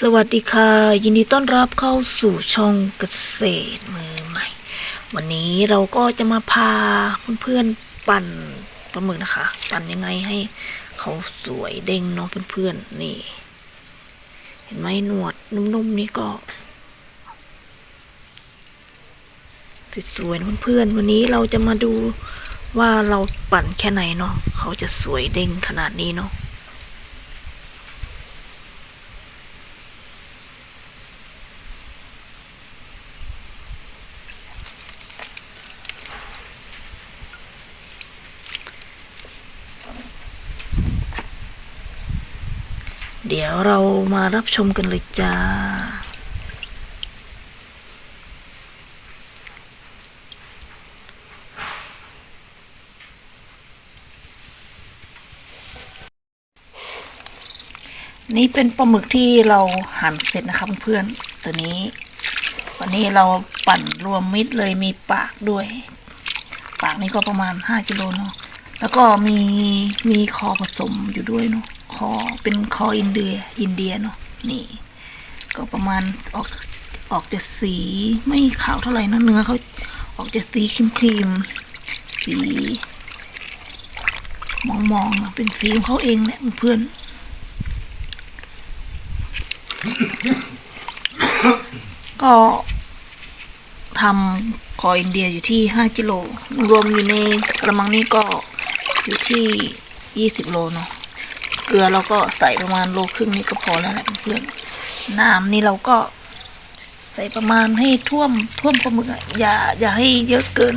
สวัสดีค่ะ ยินดีต้อนรับเข้าสู่ช่องเกษตรมือใหม่ วันนี้เราก็จะมาพาเพื่อนๆปั่นปลาหมึกนะคะ ปั่นยังไงให้เขาสวยเด้งเนาะเพื่อนๆนี่ เห็นไหมหนวดนุ่มๆนี่ก็สวยๆเพื่อนๆวันนี้เราจะมาดูว่าเราปั่นแค่ไหนเนาะเขาจะสวยเด้งขนาดนี้เนาะ เดี๋ยวเรามารับชมกันเลยจ้า นี่เป็นปลาหมึกที่เราหั่นเสร็จนะครับเพื่อนตัวนี้ วันนี้เราปั่นรวมมิตรเลยมีปากด้วย ปากนี่ก็ประมาณห้ากิโลเนาะแล้วก็มีมีคอผสมอยู่ด้วยเนาะ คอเป็นคออินเดียอินเดียเนาะนี่ ก็ประมาณออกออกจะสีไม่ขาวเท่าไหร่นะเนื้อเขาออกจะสีครีมครีมๆสี มองมองๆอะเป็นสีของเขาเองแหละเพื่อนก็ทำคออินเดียอยู่ที่ห้ากิโล รวมอยู่ในกระมังนี้ก็อยู่ที่ยี่สิบโลเนาะ เกลือเราก็ใส่ประมาณโลครึ่งนี่ก็พอแล้วแหละเพื่อนน้ำนี่เราก็ใส่ประมาณให้ท่วมท่วมปลาหมึกอะอย่าอย่าให้เยอะเกิน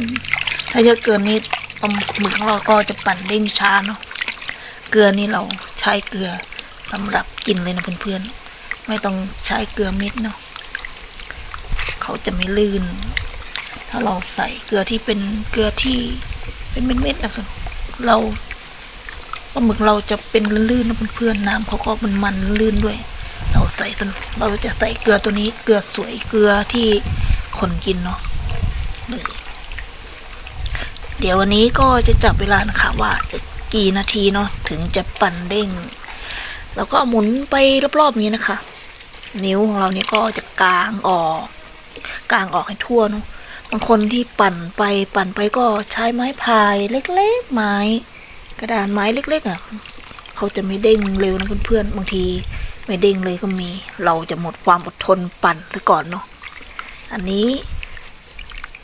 ถ้าเยอะเกินนี่ปลาหมึกของเราก็จะปั่นเด้งช้าเนาะเกลือนี่เราใช้เกลือสำหรับกินเลยนะเพื่อนๆไม่ต้องใช้เกลือเม็ดเนาะเขาจะไม่ลื่น ถ้าเราใส่เกลือที่เป็นเกลือที่เป็นเม็ดๆนะครับเรา ปลาหมึกเราจะเป็นลื่นๆนะเพื่อนๆน้ำเขาก็มันมันๆลื่นด้วย เราใส่เราจะใส่เกลือตัวนี้เกลือสวยเกลือที่คนกินเนาะเดี๋ยววันนี้ก็จะจับเวลานะคะว่าจะกี่นาทีเนาะถึงจะปั่นเด้ง แล้วก็หมุนไปรอบๆนี้นะคะ นิ้วของเราเนี่ยก็จะกลางออก กลางออกให้ทั่วเนาะบางคนที่ปั่นไปปั่นไปก็ใช้ไม้พายเล็กๆไม้ กระดานไม้เล็กๆอะเขาจะไม่เด้งเร็วนะเพื่อนๆบางทีไม่เด้งเลยก็มี เราจะหมดความอดทนปั่นซะก่อนเนาะอันนี้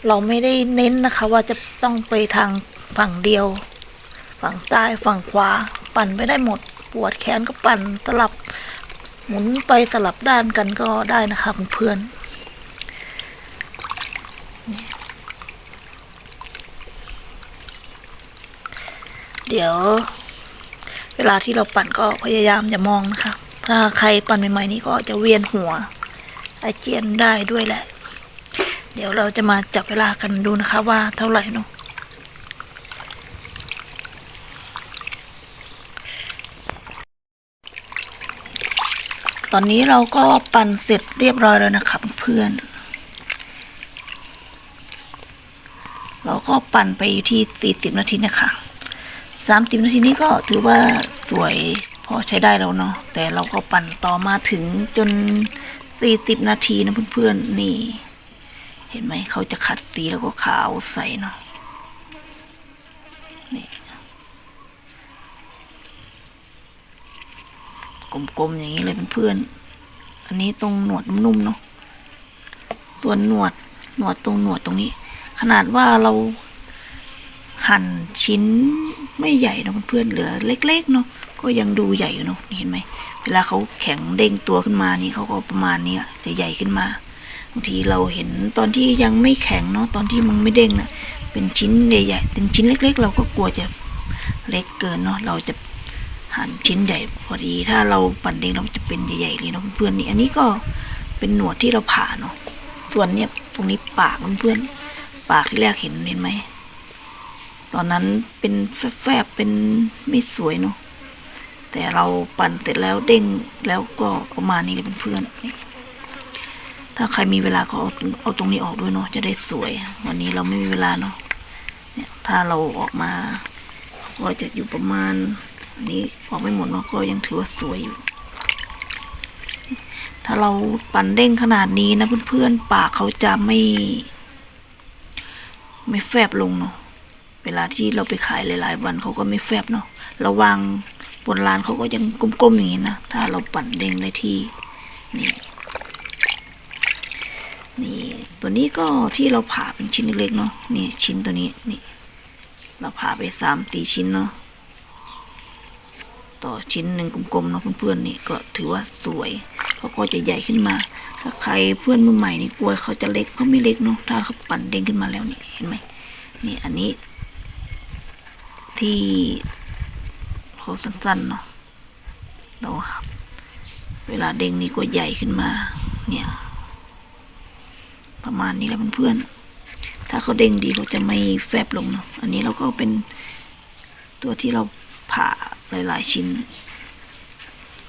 เราไม่ได้เน้นนะคะ ว่าจะต้องไปทางฝั่งเดียว ฝั่งซ้ายฝั่งขวา ปั่นไปได้หมด ปวดแขนก็ปั่นสลับ หมุนไปสลับด้านกันก็ได้นะคะเพื่อนๆ เดี๋ยว เวลาที่เราปั่นก็พยายามอย่ามองนะคะ ถ้าใครปั่นใหม่ๆนี่ก็จะเวียนหัวอาเจียนได้ด้วยแหละ เดี๋ยวเราจะมาจับเวลากันดูนะคะ ว่าเท่าไหร่เนาะตอนนี้เราก็ปั่นเสร็จเรียบร้อยแล้วนะครับเพื่อนเราก็ปั่นไปอยู่ที่ 40 นาทีนะคะ 30นาทีนี้ก็ถือว่าสวยพอใช้ได้แล้วเนาะแต่เราก็ปั่นต่อมาถึงจน40นาทีนะเพื่อนๆนี่ เห็นไหมเขาจะขัดสีแล้วก็ขาวใสเนาะนี่กลมๆอย่างนี้เลยเพื่อนๆอันนี้ตรงหนวดนุ่มๆเนาะส่วนหนวดหนวดตรงหนวดตรงนี้ ขนาดว่าเราหั่นชิ้น ไม่ใหญ่นะเพื่อนๆเหลือเล็ก ๆ เนาะก็ยังดูใหญ่อยู่เนาะเห็นไหมเวลาเขาแข็งเด้งตัวขึ้นมานี่เขาก็ประมาณนี้จะใหญ่ขึ้นมาบางทีเราเห็นตอนที่ยังไม่แข็งเนาะตอนที่มันไม่เด้งนะเป็นชิ้นใหญ่ๆเป็นชิ้นเล็ก ๆ เราก็กลัวจะเล็กเกินเนาะเราจะหั่นชิ้นใหญ่พอดี ถ้าเราปั่นเด้งเราจะเป็นใหญ่ๆเลยเนาะเพื่อนๆนี่อันนี้ก็เป็นหนวดที่เราผ่าเนาะส่วนเนี้ยตรงนี้ปากเพื่อนๆปากที่แรกเห็นเห็นไหม ตอนนั้นเป็นแฟบๆเป็นไม่สวยเนาะแต่เราปั่นเสร็จแล้วเด้งแล้วก็ประมาณนี้เลยเพื่อนๆถ้าใครมีเวลาก็เอาเอาตรงนี้ออกด้วยเนาะจะได้สวย วันนี้เราไม่มีเวลาเนาะเนี่ยถ้าเราออกมา ก็จะอยู่ประมาณอันนี้ออกไม่หมดเนาะก็ยังถือว่าสวยอยู่ ถ้าเราปั่นเด้งขนาดนี้นะเพื่อนๆปากเขาจะไม่ ไม่แฟบลงเนาะ เวลาที่เราไปขายหลาย ๆ วันเขาก็ไม่แฟบเนาะระวางบนร้านเขาก็ยังกลมๆอย่างนี้นะ ถ้าเราปั่นเด้งได้ที่ นี่ นี่ ตัวนี้ก็ที่เราผ่าเป็นชิ้นเล็กๆเนาะ นี่ชิ้นตัวนี้ นี่ เราผ่าไปสามตีชิ้นเนาะ ต่อชิ้นหนึ่งกลมๆเนาะเพื่อนๆนี่ก็ถือว่าสวย เขาก็จะใหญ่ขึ้นมา ถ้าใครเพื่อนมือใหม่นี่กลัวเขาจะเล็กเขาไม่เล็กเนาะ ถ้าเขาปั่นเด้งขึ้นมาแล้วนี่ เห็นไหมนี่อันนี้ ที่เขาสั้นๆเนาะเราเวลาเด้งนี่ก็ใหญ่ขึ้นมา เนี่ย ประมาณนี้แหละเพื่อนๆถ้าเขาเด้งดีเขาจะไม่แฟบลงเนาะอันนี้เราก็เป็นตัวที่เราผ่าหลายๆชิ้น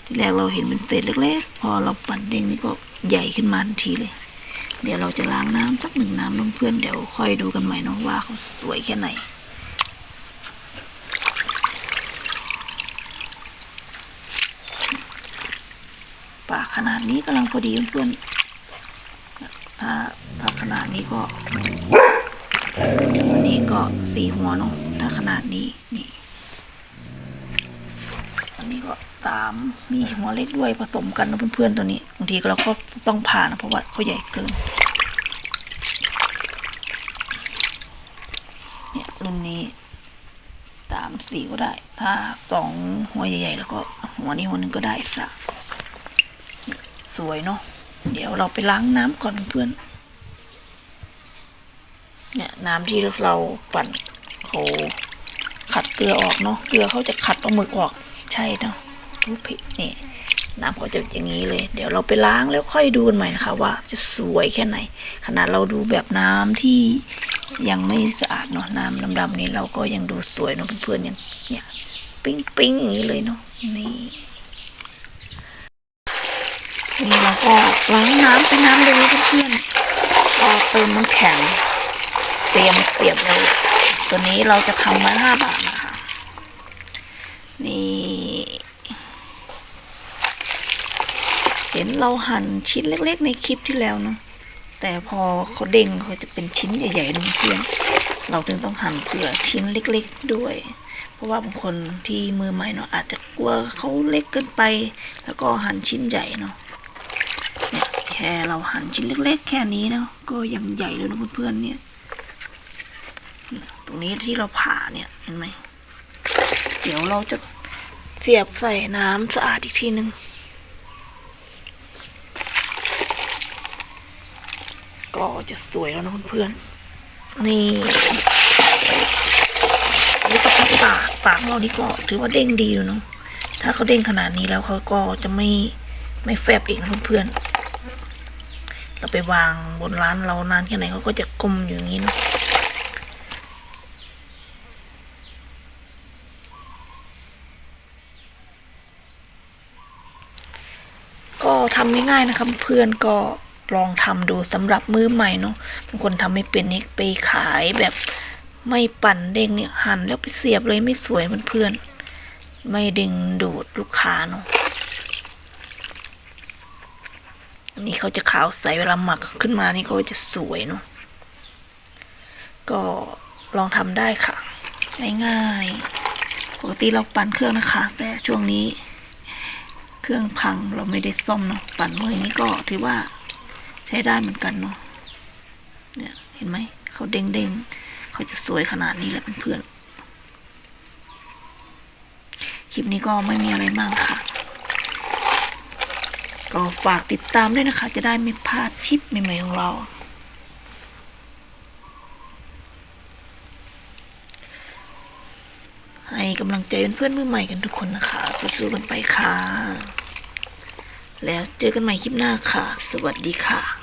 ที่แรกเราเห็นเป็นเศษเล็กๆ พอเราปั่นเด้งนี่ก็ใหญ่ขึ้นมาทันทีเลย เดี๋ยวเราจะล้างน้ำสักหนึ่งน้ำเพื่อนๆเดี๋ยวค่อยดูกันใหม่เนาะว่าเขาสวยแค่ไหน ปากข นี้กำลังพอดีเพื่อนถ้าถ้าขนาดนี้ก็อันนี้ก็สี่หัวเนาะถ้าขนาดนี้นี่อันนี้ก็สามมีหัวเล็กด้วยผสมกันนะเพื่อนๆตัวนี้บางทีเราก็ต้องผ่านะเพราะว่าเขาใหญ่เกินเนี่ยรุ่นนี้สามสี่ก็ได้ ถ้าสองหัวใหญ่ๆแล้วก็หัวนี้หัวหนึ่งก็ได้สาม สวยเนาะเดี๋ยวเราไปล้างน้ำก่อนเพื่อนเนี่ยน้ำที่เราปั่นเขาขัดเกลือออกเนาะเกลือเขาจะขัดปลาหมึกออกใช่เนาะรูผิดนี่น้ำเขาจะอย่างนี้เลย เดี๋ยวเราไปล้างแล้วค่อยดูกันใหม่นะคะ ว่าจะสวยแค่ไหน ขนาดเราดูแบบน้ำที่ยังไม่สะอาดเนาะน้ำดำๆนี้เราก็ยังดูสวยเนาะเพื่อนๆยังเนี่ย ปิ๊งปิ๊งๆอย่างนี้เลยเนาะนี่ นี่เราก็ล้างน้ำเป็นน้ำเลยเพื่อนๆก็เติมน้ำแข็ง เตรียมเสียบเลยตัวนี้เราจะทำมาห้าบาทนะคะนี่เห็นเราหั่นชิ้นเล็ก ๆ ในคลิปที่แล้วเนาะแต่พอเขาเด้งเขาจะเป็นชิ้นใหญ่ๆเพื่อนเราถึงต้องหั่นเผื่อชิ้นเล็ก ๆด้วย เพราะว่าบางคนที่มือใหม่เนาะอาจจะกลัวเขาเล็กเกินไป แล้วก็หั่นชิ้นใหญ่เนาะ เนี่ยแค่เราหั่นชิ้นเล็ก ๆ แค่นี้เนาะก็ยังใหญ่เลยนะเพื่อนๆเนี่ย ตรงนี้ที่เราผ่าเนี่ยเห็นไหมเดี๋ยวเราจะเสียบใส่น้ำสะอาดอีกทีหนึ่งก็จะสวยแล้วนะเพื่อนๆนี่นนี้ก็พับปากปากเรานี่ก็ถือว่าเด้งดีอยู่เนาะถ้าเขาเด้งขนาดนี้แล้วเขาก็จะไม่ ไม่แฟบอีกนะเพื่อนๆเราไปวางบนร้านเรานานแค่ไหนเขาก็จะกลมอยู่อย่างนี้นะก็ทำง่ายๆนะครับเพื่อนก็ลองทำดูสำหรับมือใหม่เนาะบางคนทำไม่เป็นนี่ไปขายแบบไม่ปั่นเด้งเนี่ยหั่นแล้วไปเสียบเลยไม่สวยเหมือนเพื่อนไม่ดึงดูดลูกค้าเนาะ อันนี้เขาจะขาวใสเวลาหมักขึ้นมานี่ก็จะสวยเนาะก็ลองทำได้ค่ะ ง่ายๆปกติเราปั่นเครื่องนะคะ แต่ช่วงนี้ เครื่องพังเราไม่ได้ซ่อมเนาะปั่นมืออย่างนี้ก็ถือว่าใช้ได้เหมือนกันเนาะเนี่ยเห็นไหมเขาเด้งเด้งๆเขาจะสวยขนาดนี้แหละเพื่อนๆคลิปนี้ก็ไม่มีอะไรมากค่ะ ก็ฝากติดตามด้วยนะคะ จะได้ไม่พลาดคลิปใหม่ๆของเรา ให้กำลังใจเพื่อนๆมือใหม่กันทุกคนนะคะสู้ๆกันไปค่ะ แล้วเจอกันใหม่คลิปหน้าค่ะ สวัสดีค่ะ